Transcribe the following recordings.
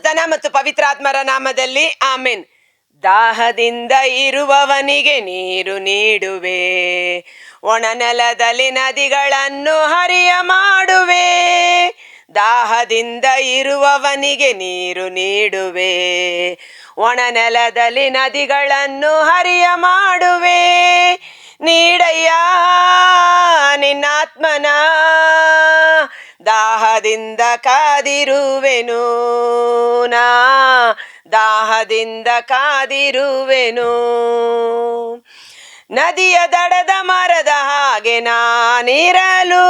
ಸುತನ ಮತ್ತು ಪವಿತ್ರಾತ್ಮರ ನಾಮದಲ್ಲಿ ಆಮೇನ್. ದಾಹದಿಂದ ಇರುವವನಿಗೆ ನೀರು ನೀಡುವೆ. ಒಣನೆಲದಲ್ಲಿ ನದಿಗಳನ್ನು ಹರಿಯ ಮಾಡುವೆ. ದಾಹದಿಂದ ಇರುವವನಿಗೆ ನೀರು ನೀಡುವೆ. ಒಣನೆಲದಲ್ಲಿ ನದಿಗಳನ್ನು ಹರಿಯ ಮಾಡುವೆ. ನೀಡಯ್ಯ ನಿನ್ನಾತ್ಮನ. ದಾಹದಿಂದ ಕಾದಿರುವೆನು ನಾ, ದಾಹದಿಂದ ಕಾದಿರುವೆನು. ನದಿಯ ದಡದ ಮರದ ಹಾಗೆ ನಾನಿರಲು,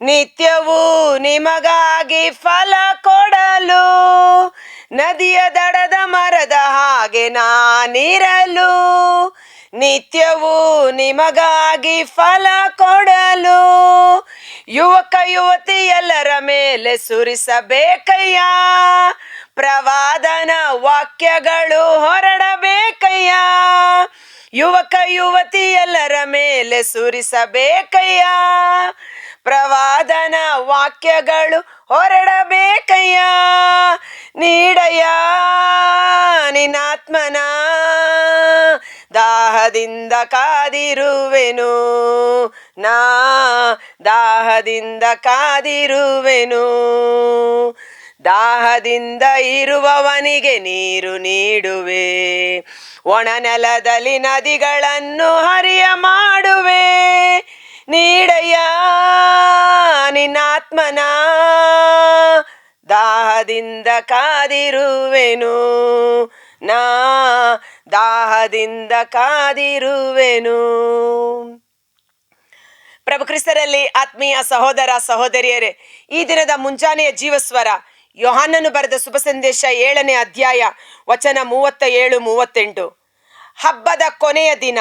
ನಿತ್ಯವೂ ನಿಮಗಾಗಿ ಫಲ ಕೊಡಲು. ನದಿಯ ದಡದ ಮರದ ಹಾಗೆ ನಾನಿರಲು ನಿತ್ಯವೂ ನಿಮಗಾಗಿ ಫಲ ಕೊಡಲು. ಯುವಕ ಯುವತಿಯೆಲ್ಲರ ಮೇಲೆ ಸುರಿಸಬೇಕಯ್ಯ. ಪ್ರವಾದನ ವಾಕ್ಯಗಳು ಹೊರಡಬೇಕಯ್ಯ. ಯುವಕ ಯುವತಿಯೆಲ್ಲರ ಮೇಲೆ ಸುರಿಸಬೇಕಯ್ಯ. ಪ್ರವಾದನ ವಾಕ್ಯಗಳು ಹೊರಡಬೇಕಯ್ಯ. ನೀಡಯ್ಯ ನಿನಾತ್ಮನ ದಾಹದಿಂದ ಕಾದಿರುವೆನು. ನಾ ದಾಹದಿಂದ ಕಾದಿರುವೆನು. ದಾಹದಿಂದ ಇರುವವನಿಗೆ ನೀರು ನೀಡುವೆ. ಒಣನೆಲದಲ್ಲಿ ನದಿಗಳನ್ನು ಹರಿಯ ಮಾಡುವೆ. ನೀಡಯ್ಯ ನಿನ್ನಾತ್ಮನ ದಾಹದಿಂದ ಕಾದಿರುವೆನು. ನಾ ದಾಹದಿಂದ ಕಾದಿರುವೆನು. ಪ್ರಭು ಕ್ರಿಸ್ತರಲ್ಲಿ ಆತ್ಮೀಯ ಸಹೋದರ ಸಹೋದರಿಯರೇ, ಈ ದಿನದ ಮುಂಜಾನೆಯ ಜೀವಸ್ವರ, ಯೋಹಾನನು ಬರೆದ ಶುಭ ಸಂದೇಶ ಏಳನೇ ಅಧ್ಯಾಯ, ವಚನ ಮೂವತ್ತ ಏಳು ಮೂವತ್ತೆಂಟು. ಹಬ್ಬದ ಕೊನೆಯ ದಿನ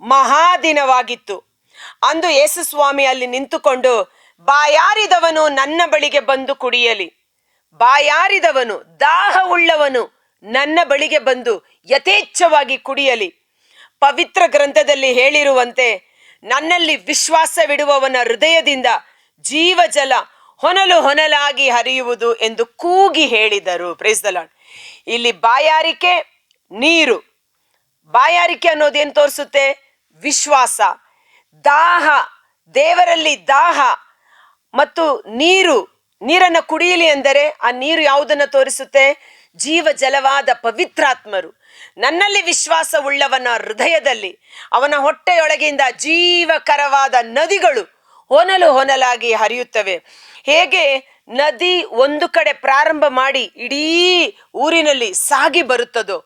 ಮಹಾದಿನವಾಗಿತ್ತು ಅಂದು ಯೇಸು ಸ್ವಾಮಿ ಅಲ್ಲಿ ನಿಂತುಕೊಂಡು, ಬಾಯಾರಿದವನು ನನ್ನ ಬಳಿಗೆ ಬಂದು ಕುಡಿಯಲಿ. ಬಾಯಾರಿದವನು, ದಾಹವುಳ್ಳವನು ನನ್ನ ಬಳಿಗೆ ಬಂದು ಯಥೇಚ್ಛವಾಗಿ ಕುಡಿಯಲಿ. ಪವಿತ್ರ ಗ್ರಂಥದಲ್ಲಿ ಹೇಳಿರುವಂತೆ, ನನ್ನಲ್ಲಿ ವಿಶ್ವಾಸವಿಡುವವನ ಹೃದಯದಿಂದ ಜೀವಜಲ ಹೊನಲು ಹೊನಲಾಗಿ ಹರಿಯುವುದು ಎಂದು ಕೂಗಿ ಹೇಳಿದರು. Praise the Lord. ಇಲ್ಲಿ ಬಾಯಾರಿಕೆ, ನೀರು. ಬಾಯಾರಿಕೆ ಅನ್ನೋದೇನು ತೋರಿಸುತ್ತೆ? ವಿಶ್ವಾಸ. ದಾಹ, ದೇವರಲ್ಲಿ ದಾಹ ಮತ್ತು ನೀರು, ನೀರನ್ನು ಕುಡಿಯಲಿ ಎಂದರೆ ಆ ನೀರು ಯಾವುದನ್ನು ತೋರಿಸುತ್ತೆ? ಜೀವ ಜಲವಾದ ಪವಿತ್ರಾತ್ಮರು. ನನ್ನಲ್ಲಿ ವಿಶ್ವಾಸವುಳ್ಳವನ ಹೃದಯದಲ್ಲಿ, ಅವನ ಹೊಟ್ಟೆಯೊಳಗಿಂದ ಜೀವಕರವಾದ ನದಿಗಳು ಹೊನಲು ಹೊನಲಾಗಿ ಹರಿಯುತ್ತವೆ. ಹೇಗೆ? ನದಿ ಒಂದು ಕಡೆ ಪ್ರಾರಂಭ ಮಾಡಿ ಇಡೀ ಊರಿನಲ್ಲಿ ಸಾಗಿ ಬರುತ್ತದೋ,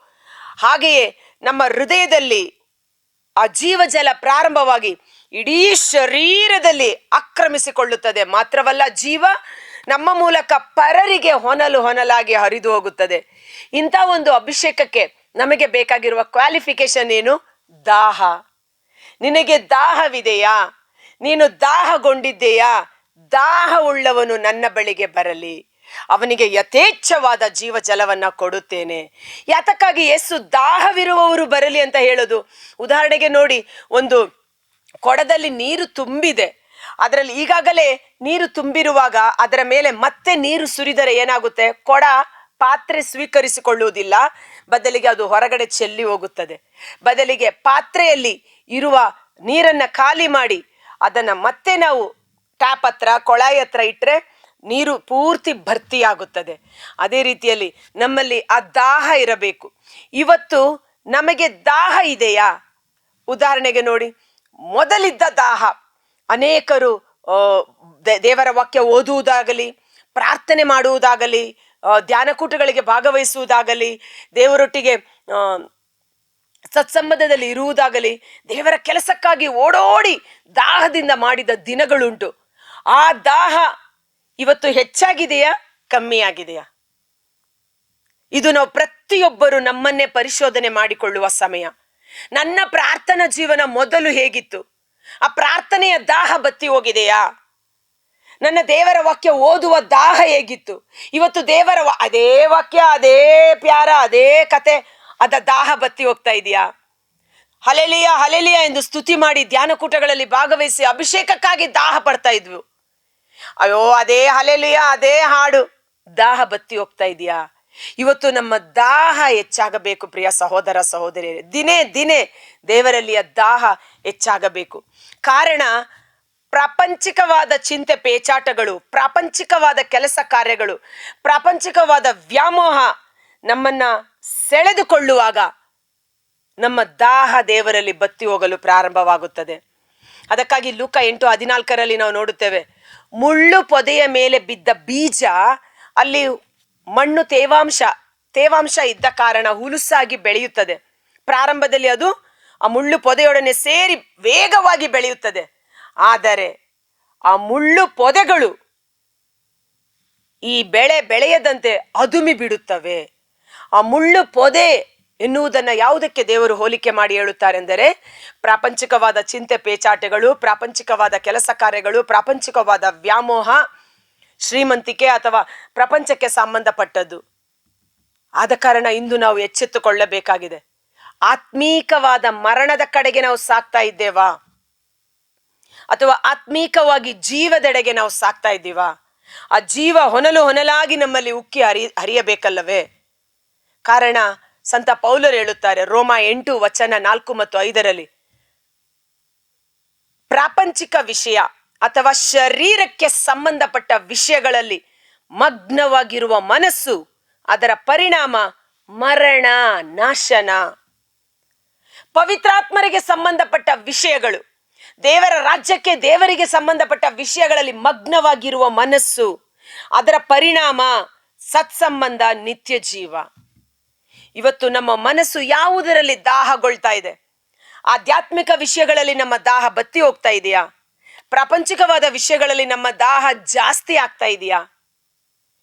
ಹಾಗೆಯೇ ನಮ್ಮ ಹೃದಯದಲ್ಲಿ ಆ ಜೀವಜಲ ಪ್ರಾರಂಭವಾಗಿ ಇಡೀ ಶರೀರದಲ್ಲಿ ಆಕ್ರಮಿಸಿಕೊಳ್ಳುತ್ತದೆ. ಮಾತ್ರವಲ್ಲ, ಜೀವ ನಮ್ಮ ಮೂಲಕ ಪರರಿಗೆ ಹೊನಲು ಹೊನಲಾಗಿ ಹರಿದು ಹೋಗುತ್ತದೆ. ಇಂಥ ಒಂದು ಅಭಿಷೇಕಕ್ಕೆ ನಮಗೆ ಬೇಕಾಗಿರುವ ಕ್ವಾಲಿಫಿಕೇಶನ್ ಏನು? ದಾಹ. ನಿನಗೆ ದಾಹವಿದೆಯಾ? ನೀನು ದಾಹಗೊಂಡಿದ್ದೀಯಾ? ದಾಹ ಉಳ್ಳವನು ನನ್ನ ಬಳಿಗೆ ಬರಲಿ. ಅವನಿಗೆ ಯಥೇಚ್ಛವಾದ ಜೀವ ಜಲವನ್ನ ಕೊಡುತ್ತೇನೆ. ಯಾತಕ್ಕಾಗಿ ಯೇಸು ದಾಹವಿರುವವರು ಬರಲಿ ಅಂತ ಹೇಳೋದು? ಉದಾಹರಣೆಗೆ ನೋಡಿ, ಒಂದು ಕೊಡದಲ್ಲಿ ನೀರು ತುಂಬಿದೆ. ಅದರಲ್ಲಿ ಈಗಾಗಲೇ ನೀರು ತುಂಬಿರುವಾಗ ಅದರ ಮೇಲೆ ಮತ್ತೆ ನೀರು ಸುರಿದರೆ ಏನಾಗುತ್ತೆ? ಕೊಡ ಪಾತ್ರೆ ಸ್ವೀಕರಿಸಿಕೊಳ್ಳುವುದಿಲ್ಲ. ಬದಲಿಗೆ ಅದು ಹೊರಗಡೆ ಚೆಲ್ಲಿ ಹೋಗುತ್ತದೆ. ಬದಲಿಗೆ ಪಾತ್ರೆಯಲ್ಲಿ ಇರುವ ನೀರನ್ನ ಖಾಲಿ ಮಾಡಿ ಅದನ್ನ ಮತ್ತೆ ನಾವು ಟ್ಯಾಪ್ ಹತ್ರ, ಕೊಳಾಯಿ ಹತ್ರ ಇಟ್ಟರೆ ನೀರು ಪೂರ್ತಿ ಭರ್ತಿಯಾಗುತ್ತದೆ. ಅದೇ ರೀತಿಯಲ್ಲಿ ನಮ್ಮಲ್ಲಿ ಆ ದಾಹ ಇರಬೇಕು. ಇವತ್ತು ನಮಗೆ ದಾಹ ಇದೆಯಾ? ಉದಾಹರಣೆಗೆ ನೋಡಿ. ಮೊದಲಿದ್ದ ದಾಹ. ಅನೇಕರು ದೇವರ ವಾಕ್ಯ ಓದುವುದಾಗಲಿ, ಪ್ರಾರ್ಥನೆ ಮಾಡುವುದಾಗಲಿ ಧ್ಯಾನಕೂಟಗಳಿಗೆ ಭಾಗವಹಿಸುವುದಾಗಲಿ, ದೇವರೊಟ್ಟಿಗೆ ಸತ್ಸಂಬಂಧದಲ್ಲಿ ಇರುವುದಾಗಲಿ, ದೇವರ ಕೆಲಸಕ್ಕಾಗಿ ಓಡೋಡಿ ದಾಹದಿಂದ ಮಾಡಿದ ದಿನಗಳುಂಟು. ಆ ದಾಹ ಇವತ್ತು ಹೆಚ್ಚಾಗಿದೆಯಾ, ಕಮ್ಮಿಯಾಗಿದೆಯಾ? ಇದು ನಾವು ಪ್ರತಿಯೊಬ್ಬರು ನಮ್ಮನ್ನೇ ಪರಿಶೋಧನೆ ಮಾಡಿಕೊಳ್ಳುವ ಸಮಯ. ನನ್ನ ಪ್ರಾರ್ಥನಾ ಜೀವನ ಮೊದಲು ಹೇಗಿತ್ತು? ಆ ಪ್ರಾರ್ಥನೆಯ ದಾಹ ಬತ್ತಿ ಹೋಗಿದೆಯಾ? ನನ್ನ ದೇವರ ವಾಕ್ಯ ಓದುವ ದಾಹ ಹೇಗಿತ್ತು? ಇವತ್ತು ದೇವರ ಅದೇ ವಾಕ್ಯ, ಅದೇ ಪ್ಯಾರ, ಅದೇ ಕತೆ, ಅದ ದಾಹ ಬತ್ತಿ ಹೋಗ್ತಾ ಇದೆಯಾ? ಹಲೆಲಿಯ ಹಲೆಲಿಯ ಎಂದು ಸ್ತುತಿ ಮಾಡಿ ಧ್ಯಾನಕೂಟಗಳಲ್ಲಿ ಭಾಗವಹಿಸಿ ಅಭಿಷೇಕಕ್ಕಾಗಿ ದಾಹ ಪಡ್ತಾ ಇದ್ವು. ಅಯ್ಯೋ, ಅದೇ ಹಲೆಲಿಯ ಅದೇ ಹಾಡು. ದಾಹ ಬತ್ತಿ ಹೋಗ್ತಾ ಇದೆಯಾ? ಇವತ್ತು ನಮ್ಮ ದಾಹ ಹೆಚ್ಚಾಗಬೇಕು, ಪ್ರಿಯ ಸಹೋದರ ಸಹೋದರಿಯರೇ. ದಿನೇ ದಿನೇ ದೇವರಲ್ಲಿಯ ದಾಹ ಹೆಚ್ಚಾಗಬೇಕು. ಕಾರಣ, ಪ್ರಾಪಂಚಿಕವಾದ ಚಿಂತೆ ಪೇಚಾಟಗಳು, ಪ್ರಾಪಂಚಿಕವಾದ ಕೆಲಸ ಕಾರ್ಯಗಳು, ಪ್ರಾಪಂಚಿಕವಾದ ವ್ಯಾಮೋಹ ನಮ್ಮನ್ನ ಸೆಳೆದುಕೊಳ್ಳುವಾಗ ನಮ್ಮ ದಾಹ ದೇವರಲ್ಲಿ ಬತ್ತಿ ಹೋಗಲು ಪ್ರಾರಂಭವಾಗುತ್ತದೆ. ಅದಕ್ಕಾಗಿ ಲೂಕ ಎಂಟು ಹದಿನಾಲ್ಕರಲ್ಲಿ ನಾವು ನೋಡುತ್ತೇವೆ, ಮುಳ್ಳು ಪೊದೆಯ ಮೇಲೆ ಬಿದ್ದ ಬೀಜ ಅಲ್ಲಿ ಮಣ್ಣು ತೇವಾಂಶ ತೇವಾಂಶ ಇದ್ದ ಕಾರಣ ಹುಲುಸಾಗಿ ಬೆಳೆಯುತ್ತದೆ. ಪ್ರಾರಂಭದಲ್ಲಿ ಅದು ಆ ಮುಳ್ಳು ಪೊದೆಯೊಡನೆ ಸೇರಿ ವೇಗವಾಗಿ ಬೆಳೆಯುತ್ತದೆ. ಆದರೆ ಆ ಮುಳ್ಳು ಪೊದೆಗಳು ಈ ಬೆಳೆ ಬೆಳೆಯದಂತೆ ಅದುಮಿ ಬಿಡುತ್ತವೆ. ಆ ಮುಳ್ಳು ಪೊದೆ ಎನ್ನುವುದನ್ನ ಯಾವುದಕ್ಕೆ ದೇವರು ಹೋಲಿಕೆ ಮಾಡಿ ಹೇಳುತ್ತಾರೆಂದರೆ, ಪ್ರಾಪಂಚಿಕವಾದ ಚಿಂತೆ ಪೇಚಾಟೆಗಳು, ಪ್ರಾಪಂಚಿಕವಾದ ಕೆಲಸ ಕಾರ್ಯಗಳು, ಪ್ರಾಪಂಚಿಕವಾದ ವ್ಯಾಮೋಹ ಶ್ರೀಮಂತಿಕೆ ಅಥವಾ ಪ್ರಪಂಚಕ್ಕೆ ಸಂಬಂಧಪಟ್ಟದ್ದು. ಆದ ಕಾರಣ ಇಂದು ನಾವು ಎಚ್ಚೆತ್ತುಕೊಳ್ಳಬೇಕಾಗಿದೆ. ಆತ್ಮೀಕವಾದ ಮರಣದ ಕಡೆಗೆ ನಾವು ಸಾಕ್ತಾ ಇದ್ದೇವಾ? ಅಥವಾ ಆತ್ಮೀಕವಾಗಿ ಜೀವದೆಡೆಗೆ ನಾವು ಸಾಕ್ತಾ ಇದ್ದೀವಾ? ಆ ಜೀವ ಹೊನಲು ಹೊನಲಾಗಿ ನಮ್ಮಲ್ಲಿ ಉಕ್ಕಿ ಹರಿ, ಹರಿಯಬೇಕಲ್ಲವೇ? ಕಾರಣ ಸಂತ ಪೌಲರು ಹೇಳುತ್ತಾರೆ, ರೋಮ ಎಂಟು ವಚನ ನಾಲ್ಕು ಮತ್ತು ಐದರಲ್ಲಿ, ಪ್ರಾಪಂಚಿಕ ವಿಷಯ ಅಥವಾ ಶರೀರಕ್ಕೆ ಸಂಬಂಧಪಟ್ಟ ವಿಷಯಗಳಲ್ಲಿ ಮಗ್ನವಾಗಿರುವ ಮನಸ್ಸು, ಅದರ ಪರಿಣಾಮ ಮರಣ, ನಾಶನ. ಪವಿತ್ರಾತ್ಮರಿಗೆ ಸಂಬಂಧಪಟ್ಟ ವಿಷಯಗಳು, ದೇವರ ರಾಜ್ಯಕ್ಕೆ ದೇವರಿಗೆ ಸಂಬಂಧಪಟ್ಟ ವಿಷಯಗಳಲ್ಲಿ ಮಗ್ನವಾಗಿರುವ ಮನಸ್ಸು, ಅದರ ಪರಿಣಾಮ ಸತ್ಸಂಬಂಧ ನಿತ್ಯ ಜೀವ ಇವತ್ತು ನಮ್ಮ ಮನಸ್ಸು ಯಾವುದರಲ್ಲಿ ದಾಹಗೊಳ್ತಾ ಇದೆ? ಆಧ್ಯಾತ್ಮಿಕ ವಿಷಯಗಳಲ್ಲಿ ನಮ್ಮ ದಾಹ ಬತ್ತಿ ಹೋಗ್ತಾ ಇದೆಯಾ? ಪ್ರಾಪಂಚಿಕವಾದ ವಿಷಯಗಳಲ್ಲಿ ನಮ್ಮ ದಾಹ ಜಾಸ್ತಿ ಆಗ್ತಾ ಇದೆಯಾ?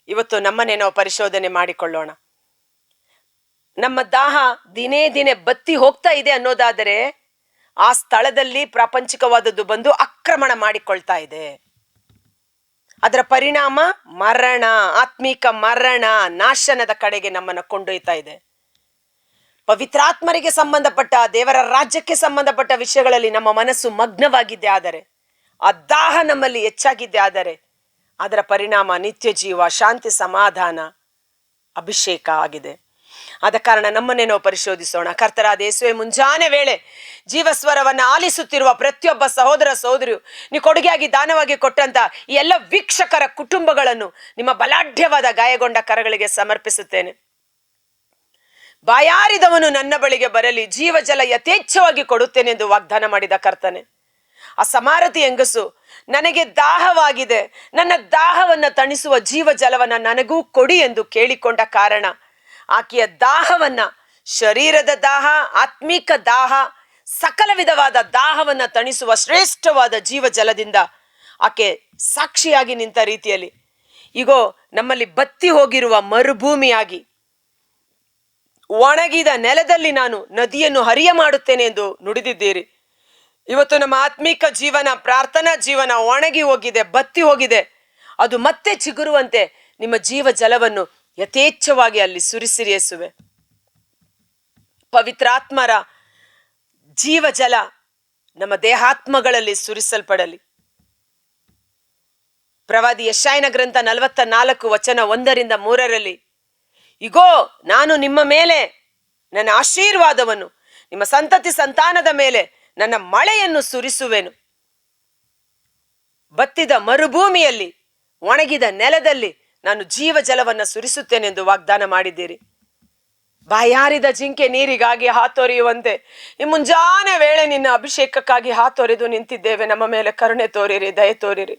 ಇವತ್ತು ನಮ್ಮನ್ನೇ ನಾವು ಪರಿಶೋಧನೆ ಮಾಡಿಕೊಳ್ಳೋಣ. ನಮ್ಮ ದಾಹ ದಿನೇ ದಿನೇ ಬತ್ತಿ ಹೋಗ್ತಾ ಇದೆ ಅನ್ನೋದಾದರೆ ಆ ಸ್ಥಳದಲ್ಲಿ ಪ್ರಾಪಂಚಿಕವಾದದ್ದು ಬಂದು ಆಕ್ರಮಣ ಮಾಡಿಕೊಳ್ತಾ ಇದೆ. ಅದರ ಪರಿಣಾಮ ಮರಣ, ಆತ್ಮಿಕ ಮರಣ, ನಾಶನದ ಕಡೆಗೆ ನಮ್ಮನ್ನು ಕೊಂಡೊಯ್ತಾ ಇದೆ. ಪವಿತ್ರಾತ್ಮರಿಗೆ ಸಂಬಂಧಪಟ್ಟ, ದೇವರ ರಾಜ್ಯಕ್ಕೆ ಸಂಬಂಧಪಟ್ಟ ವಿಷಯಗಳಲ್ಲಿ ನಮ್ಮ ಮನಸ್ಸು ಮಗ್ನವಾಗಿದೆ ಆದರೆ ಆ ದಾಹ ನಮ್ಮಲ್ಲಿ ಹೆಚ್ಚಾಗಿದೆ ಆದರೆ ಅದರ ಪರಿಣಾಮ ನಿತ್ಯ ಜೀವ, ಶಾಂತಿ, ಸಮಾಧಾನ, ಅಭಿಷೇಕ ಆಗಿದೆ. ಆದ ಕಾರಣ ನಮ್ಮನ್ನೇ ಪರಿಶೋಧಿಸೋಣ. ಕರ್ತರಾದ ಯೇಸುವೆ, ಮುಂಜಾನೆ ವೇಳೆ ಜೀವಸ್ವರವನ್ನು ಆಲಿಸುತ್ತಿರುವ ಪ್ರತಿಯೊಬ್ಬ ಸಹೋದರ ಸಹೋದರಿಯು ನೀವು ಕೊಡುಗೆಯಾಗಿ ದಾನವಾಗಿ ಕೊಟ್ಟಂತ ಎಲ್ಲ ವೀಕ್ಷಕರ ಕುಟುಂಬಗಳನ್ನು ನಿಮ್ಮ ಬಲಾಢ್ಯವಾದ ಗಾಯಗೊಂಡ ಕರಗಳಿಗೆ ಸಮರ್ಪಿಸುತ್ತೇನೆ. ಬಾಯಾರಿದವನು ನನ್ನ ಬಳಿಗೆ ಬರಲಿ ಜೀವ ಜಲ ಯಥೇಚ್ಛವಾಗಿ ಕೊಡುತ್ತೇನೆ ಎಂದು ವಾಗ್ದಾನ ಮಾಡಿದ ಕರ್ತನೆ. ಆ ಸಮಾರತಿ ಹೆಂಗಸು ನನಗೆ ದಾಹವಾಗಿದೆ. ನನ್ನ ದಾಹವನ್ನ ತಣಿಸುವ ಜೀವ ಜಲವನ್ನ ನನಗೂ ಕೊಡಿ ಎಂದು ಕೇಳಿಕೊಂಡ ಕಾರಣ ಆಕೆಯ ದಾಹವನ್ನ ಶರೀರದ ದಾಹ, ಆತ್ಮೀಕ ದಾಹ, ಸಕಲ ವಿಧವಾದ ದಾಹವನ್ನ ತಣಿಸುವ ಶ್ರೇಷ್ಠವಾದ ಜೀವ ಜಲದಿಂದ ಆಕೆ ಸಾಕ್ಷಿಯಾಗಿ ನಿಂತ ರೀತಿಯಲ್ಲಿ ಈಗೋ ನಮ್ಮಲ್ಲಿ ಬತ್ತಿ ಹೋಗಿರುವ ಮರುಭೂಮಿಯಾಗಿ ಒಣಗಿದ ನೆಲದಲ್ಲಿ ನಾನು ನದಿಯನ್ನು ಹರಿಯ ಮಾಡುತ್ತೇನೆ ಎಂದು ನುಡಿದಿದ್ದೀರಿ. ಇವತ್ತು ನಮ್ಮ ಆತ್ಮಿಕ ಜೀವನ, ಪ್ರಾರ್ಥನಾ ಜೀವನ ಒಣಗಿ ಹೋಗಿದೆ, ಬತ್ತಿ ಹೋಗಿದೆ. ಅದು ಮತ್ತೆ ಚಿಗುರುವಂತೆ ನಿಮ್ಮ ಜೀವ ಜಲವನ್ನು ಯಥೇಚ್ಛವಾಗಿ ಅಲ್ಲಿ ಸುರಿಸಿರಿ ಪವಿತ್ರಾತ್ಮರ ಜೀವ ಜಲ ನಮ್ಮ ದೇಹಾತ್ಮಗಳಲ್ಲಿ ಸುರಿಸಲ್ಪಡಲಿ. ಪ್ರವಾದಿ ಯಶಾಯನ ಗ್ರಂಥ ನಲವತ್ತ ನಾಲ್ಕು ವಚನ ಒಂದರಿಂದ ಮೂರರಲ್ಲಿ, ಇಗೋ, ನಾನು ನಿಮ್ಮ ಮೇಲೆ ನನ್ನ ಆಶೀರ್ವಾದವನ್ನು, ನಿಮ್ಮ ಸಂತತಿ ಸಂತಾನದ ಮೇಲೆ ನನ್ನ ಮಳೆಯನ್ನು ಸುರಿಸುವೆನು. ಬತ್ತಿದ ಮರುಭೂಮಿಯಲ್ಲಿ, ಒಣಗಿದ ನೆಲದಲ್ಲಿ ನಾನು ಜೀವ ಸುರಿಸುತ್ತೇನೆ ಸುರಿಸುತ್ತೇನೆಂದು ವಾಗ್ದಾನ ಮಾಡಿದ್ದೀರಿ. ಬಾಯಾರಿದ ಜಿಂಕೆ ನೀರಿಗಾಗಿ ಹಾತೊರೆಯುವಂತೆ, ಈ ಮುಂಜಾನೆ ವೇಳೆ ನಿನ್ನ ಅಭಿಷೇಕಕ್ಕಾಗಿ ಹಾತೊರೆದು ನಿಂತಿದ್ದೇವೆ. ನಮ್ಮ ಮೇಲೆ ಕರುಣೆ ತೋರಿರಿ, ದಯೆ ತೋರಿರಿ.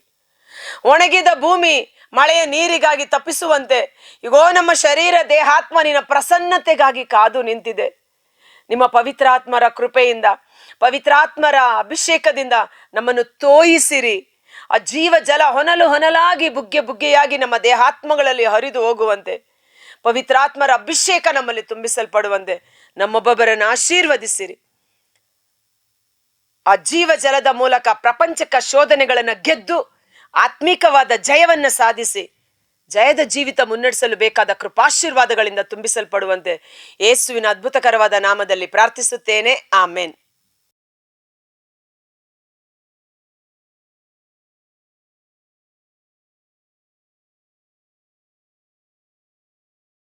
ಒಣಗಿದ ಭೂಮಿ ಮಳೆಯ ನೀರಿಗಾಗಿ ತಪ್ಪಿಸುವಂತೆ ಈಗೋ ನಮ್ಮ ಶರೀರ ದೇಹಾತ್ಮ ನಿನ್ನ ಪ್ರಸನ್ನತೆಗಾಗಿ ಕಾದು ನಿಂತಿದೆ. ನಿಮ್ಮ ಪವಿತ್ರಾತ್ಮರ ಕೃಪೆಯಿಂದ ಪವಿತ್ರಾತ್ಮರ ಅಭಿಷೇಕದಿಂದ ನಮ್ಮನ್ನು ತೋಯಿಸಿರಿ. ಆ ಜೀವ ಜಲ ಹೊನಲು ಹೊನಲಾಗಿ ಬುಗ್ಗೆ ಬುಗ್ಗೆಯಾಗಿ ನಮ್ಮ ದೇಹಾತ್ಮಗಳಲ್ಲಿ ಹರಿದು ಹೋಗುವಂತೆ. ಪವಿತ್ರಾತ್ಮರ ಅಭಿಷೇಕ ನಮ್ಮಲ್ಲಿ ತುಂಬಿಸಲ್ಪಡುವಂತೆ. ನಮ್ಮೊಬ್ಬೊಬ್ಬರನ್ನು ಆಶೀರ್ವದಿಸಿರಿ. ಆ ಜೀವ ಜಲದ ಮೂಲಕ ಪ್ರಪಂಚಕ ಶೋಧನೆಗಳನ್ನು ಗೆದ್ದು ಆತ್ಮಿಕವಾದ ಜಯವನ್ನ ಸಾಧಿಸಿ ಜಯದ ಜೀವಿತ ಮುನ್ನಡೆಸಲು ಬೇಕಾದ ಕೃಪಾಶೀರ್ವಾದಗಳಿಂದ ತುಂಬಿಸಲ್ಪಡುವಂತೆ. ಯೇಸುವಿನ ಅದ್ಭುತಕರವಾದ ನಾಮದಲ್ಲಿ ಪ್ರಾರ್ಥಿಸುತ್ತೇನೆ. ಆಮೇನ್.